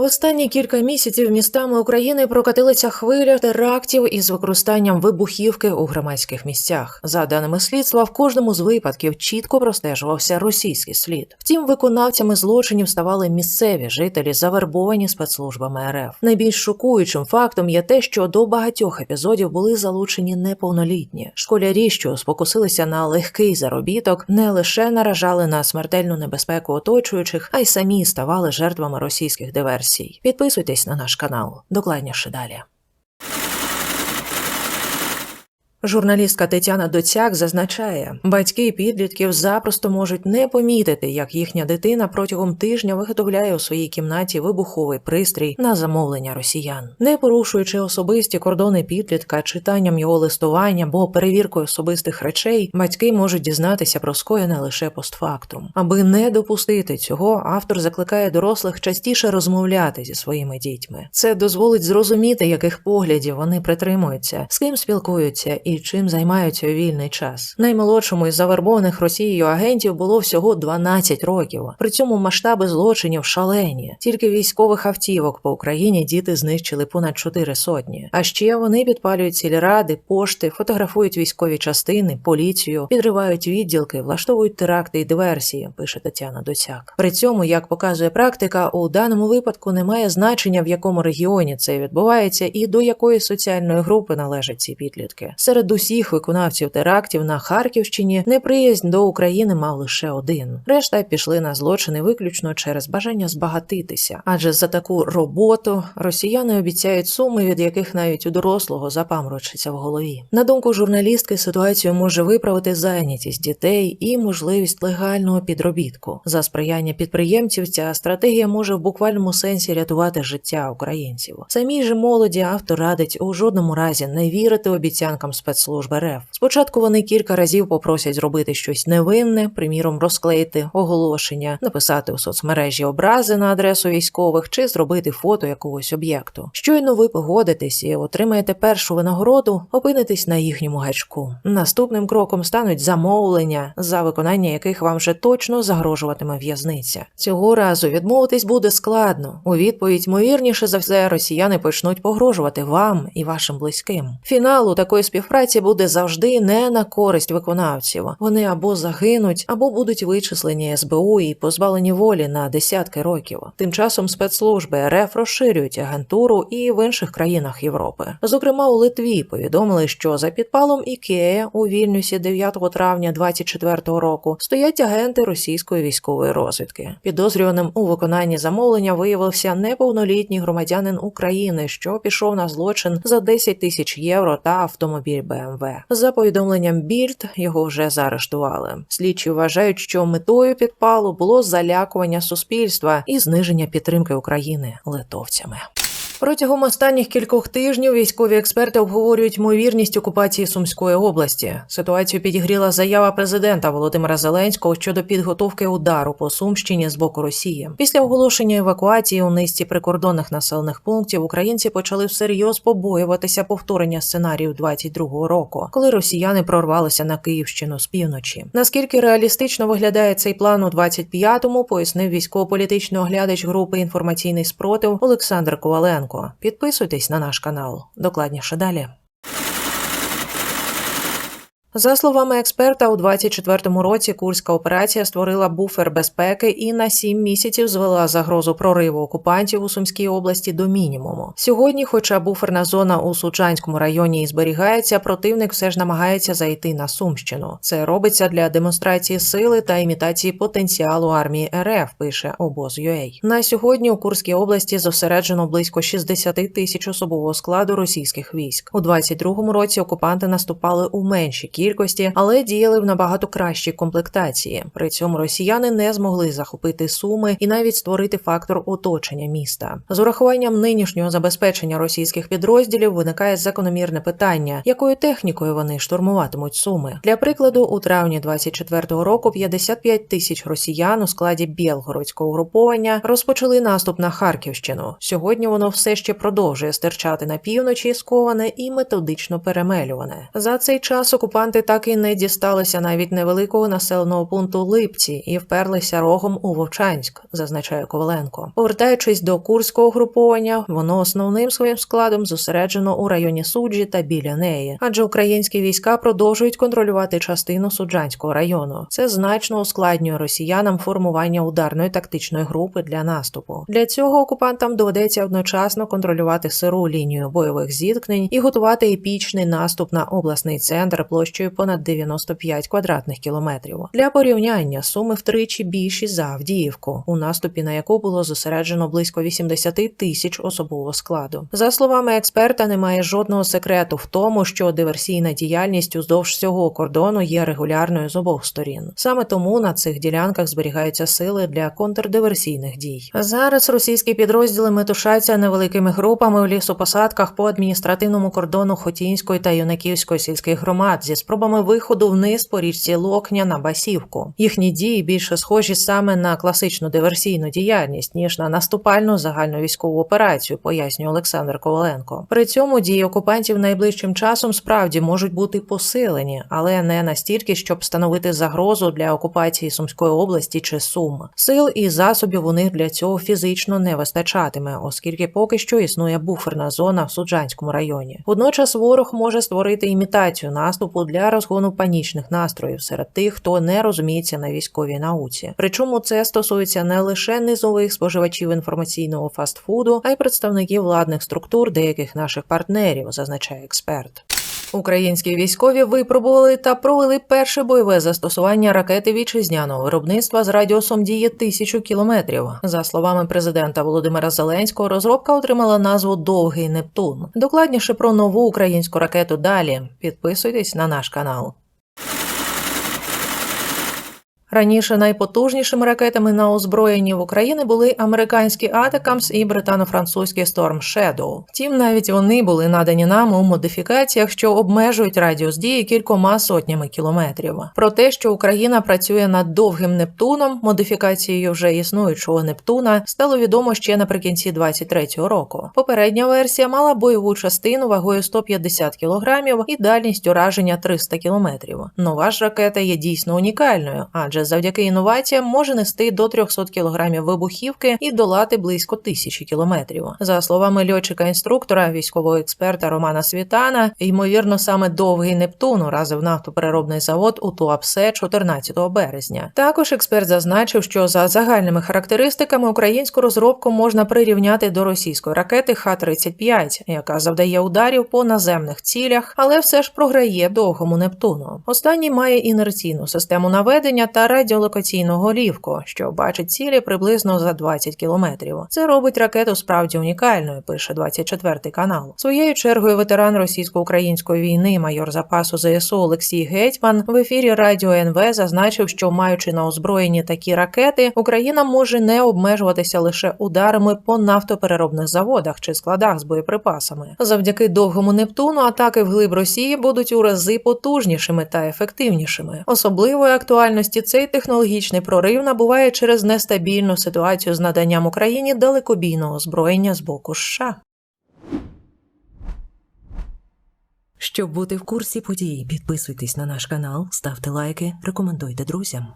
Останні кілька місяців містами України прокатилися хвиля терактів із використанням вибухівки у громадських місцях. За даними слідства, в кожному з випадків чітко простежувався російський слід. Втім, виконавцями злочинів ставали місцеві жителі, завербовані спецслужбами РФ. Найбільш шокуючим фактом є те, що до багатьох епізодів були залучені неповнолітні школярі, що спокусилися на легкий заробіток, не лише наражали на смертельну небезпеку оточуючих, а й самі ставали жертвами російських диверсій. Підписуйтесь на наш канал. Докладніше далі. Журналістка Тетяна Доцяк зазначає, батьки підлітків запросто можуть не помітити, як їхня дитина протягом тижня виготовляє у своїй кімнаті вибуховий пристрій на замовлення росіян, не порушуючи особисті кордони підлітка, читанням його листування або перевіркою особистих речей, батьки можуть дізнатися про скоєне лише постфактум. Аби не допустити цього, автор закликає дорослих частіше розмовляти зі своїми дітьми. Це дозволить зрозуміти, яких поглядів вони притримуються, з ким спілкуються і чим займаються у вільний час. Наймолодшому із завербованих Росією агентів було всього 12 років. При цьому масштаби злочинів шалені. Тільки військових автівок по Україні діти знищили понад 4 сотні. А ще вони підпалюють сільради, пошти, фотографують військові частини, поліцію, підривають відділки, влаштовують теракти і диверсії. Пише Тетяна Доцяк. При цььому, як показує практика, у даному випадку немає значення, в якому регіоні це відбувається, і до якої соціальної групи належать ці підлітки. Серед усіх виконавців терактів на Харківщині неприязнь до України мав лише один. Решта пішли на злочини виключно через бажання збагатитися, адже за таку роботу росіяни обіцяють суми, від яких навіть у дорослого запаморочиться в голові. На думку журналістки, ситуацію може виправити зайнятість дітей і можливість легального підробітку. За сприяння підприємців ця стратегія може в буквальному сенсі рятувати життя українців. Самій же молоді автор радить у жодному разі не вірити обіцянкам спецслужби РФ. Спочатку вони кілька разів попросять зробити щось невинне, приміром, розклеїти оголошення, написати у соцмережі образи на адресу військових чи зробити фото якогось об'єкту. Щойно ви погодитесь і отримаєте першу винагороду, опинитесь на їхньому гачку. Наступним кроком стануть замовлення, за виконання яких вам вже точно загрожуватиме в'язниця. Цього разу відмовитись буде складно. У відповідь, ймовірніше за все, росіяни почнуть погрожувати вам і вашим близьким. Фінал у такої співпраці буде завжди не на користь виконавців. Вони або загинуть, або будуть вичислені СБУ і позбавлені волі на десятки років. Тим часом спецслужби РФ розширюють агентуру і в інших країнах Європи. Зокрема, у Литві повідомили, що за підпалом Ікея у Вільнюсі 9 травня 24-го року стоять агенти російської військової розвідки. Підозрюваним у виконанні замовлення виявився неповнолітній громадянин України, що пішов на злочин за 10 тисяч євро та автомобіль БМВ. За повідомленням Більд його вже заарештували. Слідчі вважають, що метою підпалу було залякування суспільства і зниження підтримки України литовцями. Протягом останніх кількох тижнів військові експерти обговорюють ймовірність окупації Сумської області. Ситуацію підігріла заява президента Володимира Зеленського щодо підготовки удару по Сумщині з боку Росії. Після оголошення евакуації у низці прикордонних населених пунктів українці почали всерйоз побоюватися повторення сценарію 22-го року, коли росіяни прорвалися на Київщину з півночі. Наскільки реалістично виглядає цей план у 25-му, пояснив військово-політичний оглядач групи інформаційний спротив Олександр Коваленко. Підписуйтесь на наш канал. Докладніше далі. За словами експерта, у 24-му році Курська операція створила буфер безпеки і на сім місяців звела загрозу прориву окупантів у Сумській області до мінімуму. Сьогодні, хоча буферна зона у Сучанському районі і зберігається, противник все ж намагається зайти на Сумщину. Це робиться для демонстрації сили та імітації потенціалу армії РФ. Пише обоз.ua. На сьогодні у Курській області зосереджено близько 60 тисяч особового складу російських військ. У 22-му році окупанти наступали у менші кількості, але діяли в набагато кращій комплектації. При цьому росіяни не змогли захопити суми і навіть створити фактор оточення міста. З урахуванням нинішнього забезпечення російських підрозділів виникає закономірне питання, якою технікою вони штурмуватимуть суми. Для прикладу, у травні 24-го року 55 тисяч росіян у складі Білгородського угруповання розпочали наступ на Харківщину. Сьогодні воно все ще продовжує стирчати на півночі, сковане і методично перемелюване. За цей час окупанти окупанти так і не дісталися навіть невеликого населеного пункту Липці і вперлися рогом у Вовчанськ, зазначає Коваленко. Повертаючись до курського груповання, воно основним своїм складом зосереджено у районі суджі та біля неї, адже українські війська продовжують контролювати частину суджанського району. Це значно ускладнює росіянам формування ударної тактичної групи для наступу. Для цього окупантам доведеться одночасно контролювати сиру лінію бойових зіткнень і готувати епічний наступ на обласний центр площею понад 95 квадратних кілометрів. Для порівняння суми втричі більші за Авдіївку, у наступі на яку було зосереджено близько 80 тисяч особового складу. За словами експерта, немає жодного секрету в тому, що диверсійна діяльність уздовж всього кордону є регулярною з обох сторін. Саме тому на цих ділянках зберігаються сили для контрдиверсійних дій. Зараз російські підрозділи метушаться невеликими групами у лісопосадках по адміністративному кордону Хотінської та Юнаківської сільських громад зі спробами виходу вниз по річці Локня на Басівку. Їхні дії більше схожі саме на класичну диверсійну діяльність ніж на наступальну загальну військову операцію, пояснює Олександр Коваленко. При цьому дії окупантів найближчим часом справді можуть бути посилені, але не настільки, щоб становити загрозу для окупації Сумської області чи Сум. Сил і засобів у них для цього фізично не вистачатиме, оскільки поки що існує буферна зона в Суджанському районі. Водночас ворог може створити імітацію наступу для розгону панічних настроїв серед тих, хто не розуміється на військовій науці. Причому це стосується не лише низових споживачів інформаційного фастфуду, а й представників владних структур деяких наших партнерів, зазначає експерт. Українські військові випробували та провели перше бойове застосування ракети вітчизняного виробництва з радіусом дії тисячу кілометрів. За словами президента Володимира Зеленського, розробка отримала назву Довгий Нептун. Докладніше про нову українську ракету далі. Підписуйтесь на наш канал. Раніше найпотужнішими ракетами на озброєнні в Україні були американські Атакамс і британо-французький Storm Shadow. Втім, навіть вони були надані нам у модифікаціях, що обмежують радіус дії кількома сотнями кілометрів. Про те, що Україна працює над довгим Нептуном, модифікацією вже існуючого Нептуна, стало відомо ще наприкінці 23-го року. Попередня версія мала бойову частину вагою 150 кг і дальність ураження 300 км. Нова ж ракета є дійсно унікальною, адже завдяки інноваціям може нести до 300 кг вибухівки і долати близько тисячі кілометрів. За словами льотчика-інструктора, військового експерта Романа Світана, ймовірно, саме довгий Нептун уразив нафтопереробний завод у Туапсе 14 березня. Також експерт зазначив, що за загальними характеристиками українську розробку можна прирівняти до російської ракети Х-35, яка завдає ударів по наземних цілях, але все ж програє довгому Нептуну. Останній має інерційну систему наведення та радіолокаційну голівку, що бачить цілі приблизно за 20 кілометрів. Це робить ракету справді унікальною, пише 24 канал. Своєю чергою ветеран російсько-української війни, майор запасу ЗСУ Олексій Гетьман в ефірі Радіо НВ зазначив, що маючи на озброєнні такі ракети, Україна може не обмежуватися лише ударами по нафтопереробних заводах чи складах з боєприпасами. Завдяки довгому Нептуну атаки вглиб Росії будуть у рази потужнішими та ефективнішими. Особливої актуальності цей технологічний прорив набуває через нестабільну ситуацію з наданням Україні далекобійного озброєння з боку США. Щоб бути в курсі подій, підписуйтесь на наш канал, ставте лайки, рекомендуйте друзям.